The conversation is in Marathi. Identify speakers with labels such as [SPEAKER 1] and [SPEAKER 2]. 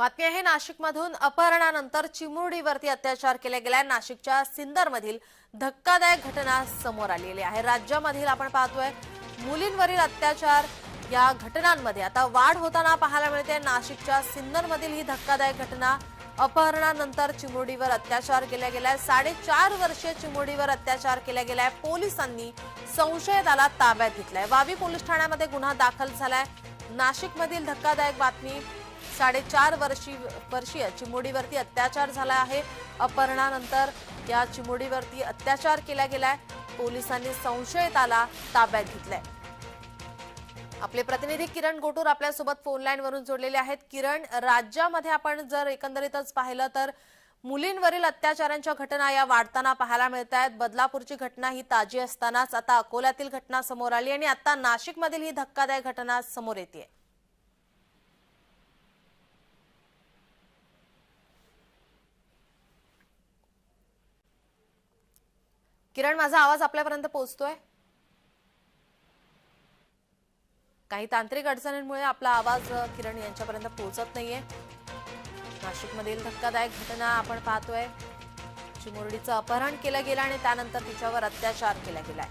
[SPEAKER 1] बातमी आहे नाशिकमधून अपहरणानंतर चिमुरडीवरती अत्याचार केले गेल्या नाशिकच्या सिंदरमधील धक्कादायक घटना समोर आलेली आहे. राज्यामधील आपण पाहतोय मुलींवरील अत्याचार या घटनांमध्ये. आता वाढ होताना पाहायला मिळते नाशिकच्या सिन्नरमधील ही धक्कादायक घटना. अपहरणानंतर चिमुरडीवर अत्याचार केला गेलाय साडेचार वर्षीय चिमुरडीवर अत्याचार केला गेलाय पोलिसांनी संशयिताला ताब्यात घेतलाय. वावी पोलीस ठाण्यामध्ये गुन्हा दाखल झालाय. नाशिकमधील धक्कादायक बातमी साडेचार वर्षी वर्षीय चिमुडीवरती अत्याचार झाला आहे. अपहरणानंतर या चिमुडीवरती अत्याचार केला गेलाय. पोलिसांनी संशयिताला ताब्यात घेतलाय. आपले प्रतिनिधी किरण गोटूर आपल्यासोबत फोनलाईन वरून जोडलेले आहेत. किरण राज्यामध्ये आपण जर एकंदरीतच पाहिलं तर मुलींवरील अत्याचारांच्या घटना या वाढताना पाहायला मिळत आहेत बदलापूरची घटना ही ताजी असतानाच आता अकोल्यातील घटना समोर आली आणि आता नाशिकमधील ही धक्कादायक घटना समोर येते किरण माझा आवाज आपल्यापर्यंत पोहोचतोय? काही तांत्रिक अडचणींमुळे आपला आवाज किरण यांच्यापर्यंत पोहोचत नाहीये. नाशिकमधील धक्कादायक घटना आपण पाहतोय. चिमुरडीचं अपहरण केलं गेलं आणि त्यानंतर तिच्यावर अत्याचार केला गेलाय